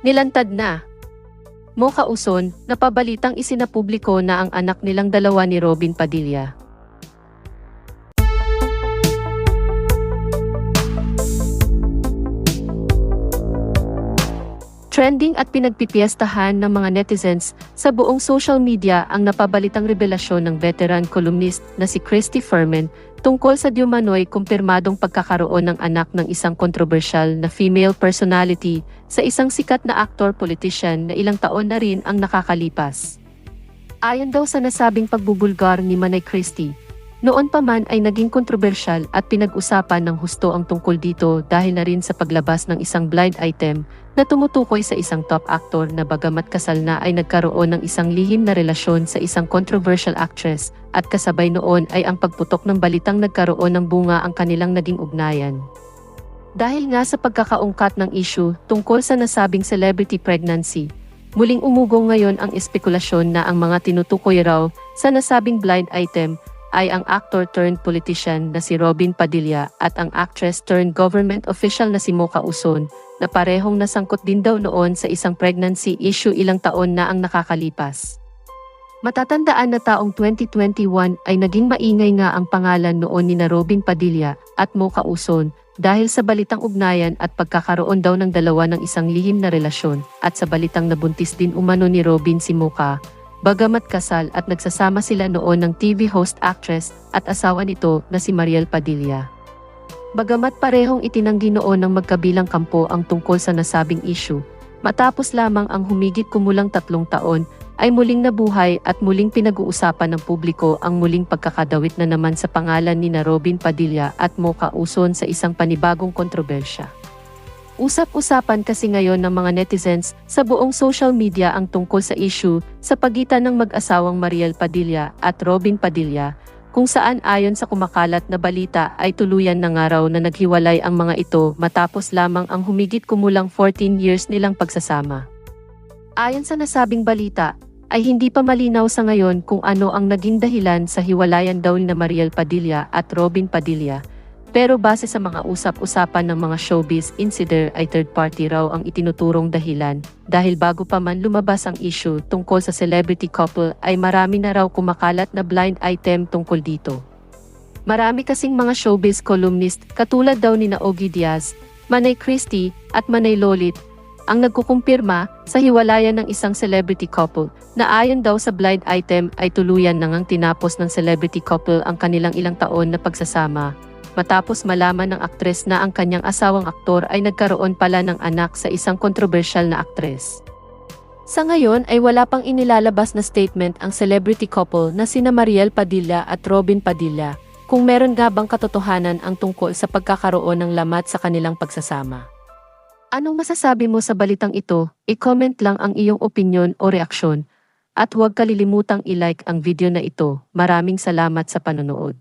Nilantad na. Mocha Uson, napabalitang isinapubliko na ang anak nilang dalawa ni Robin Padilla. Trending at pinagpipiestahan ng mga netizens sa buong social media ang napabalitang revelasyon ng veteran columnist na si Christy Furman tungkol sa diumanoy kumpirmadong pagkakaroon ng anak ng isang kontrobersyal na female personality sa isang sikat na actor-politician na ilang taon na rin ang nakakalipas. Ayon daw sa nasabing pagbubulgar ni Manay Christie, noon pa man ay naging kontrobersyal at pinag-usapan ng husto ang tungkol dito dahil na rin sa paglabas ng isang blind item na tumutukoy sa isang top actor na bagamat kasal na ay nagkaroon ng isang lihim na relasyon sa isang controversial actress at kasabay noon ay ang pagputok ng balitang nagkaroon ng bunga ang kanilang naging ugnayan. Dahil nga sa pagkakaungkat ng issue tungkol sa nasabing celebrity pregnancy, muling umugong ngayon ang espekulasyon na ang mga tinutukoy raw sa nasabing blind item ay ang actor turned politician na si Robin Padilla at ang actress turned government official na si Mocha Uson na parehong nasangkot din daw noon sa isang pregnancy issue ilang taon na ang nakakalipas. Matatandaan na taong 2021 ay naging maingay nga ang pangalan noon ni na Robin Padilla at Mocha Uson dahil sa balitang ugnayan at pagkakaroon daw ng dalawa ng isang lihim na relasyon at sa balitang nabuntis din umano ni Robin si Mocha Bagamat kasal at nagsasama sila noon ng TV host actress at asawa nito na si Mariel Padilla. Bagamat parehong itinanggi noon ng magkabilang kampo ang tungkol sa nasabing issue, matapos lamang ang humigit kumulang tatlong taon, ay muling nabuhay at muling pinag-uusapan ng publiko ang muling pagkakadawit na naman sa pangalan ni na Robin Padilla at Mocha Uson sa isang panibagong kontrobersya. Usap-usapan kasi ngayon ng mga netizens sa buong social media ang tungkol sa issue sa pagitan ng mag-asawang Mariel Padilla at Robin Padilla, kung saan ayon sa kumakalat na balita ay tuluyan na nga raw na naghiwalay ang mga ito matapos lamang ang humigit kumulang 14 years nilang pagsasama. Ayon sa nasabing balita, ay hindi pa malinaw sa ngayon kung ano ang naging dahilan sa hiwalayan daw na Mariel Padilla at Robin Padilla, pero base sa mga usap-usapan ng mga showbiz insider ay third party raw ang itinuturong dahilan dahil bago pa man lumabas ang issue tungkol sa celebrity couple ay marami na raw kumakalat na blind item tungkol dito. Marami kasing mga showbiz columnist katulad daw ni na Ogie Diaz, Manay Christie at Manay Lolit ang nagkukumpirma sa hiwalayan ng isang celebrity couple na ayon daw sa blind item ay tuluyan nang ang tinapos ng celebrity couple ang kanilang ilang taon na pagsasama matapos malaman ng aktres na ang kanyang asawang aktor ay nagkaroon pala ng anak sa isang kontrobersyal na aktres. Sa ngayon ay wala pang inilalabas na statement ang celebrity couple na sina Mariel Padilla at Robin Padilla kung meron nga bang katotohanan ang tungkol sa pagkakaroon ng lamat sa kanilang pagsasama. Anong masasabi mo sa balitang ito? I-comment lang ang iyong opinion o reaksyon. At huwag kalilimutang i-like ang video na ito. Maraming salamat sa panonood.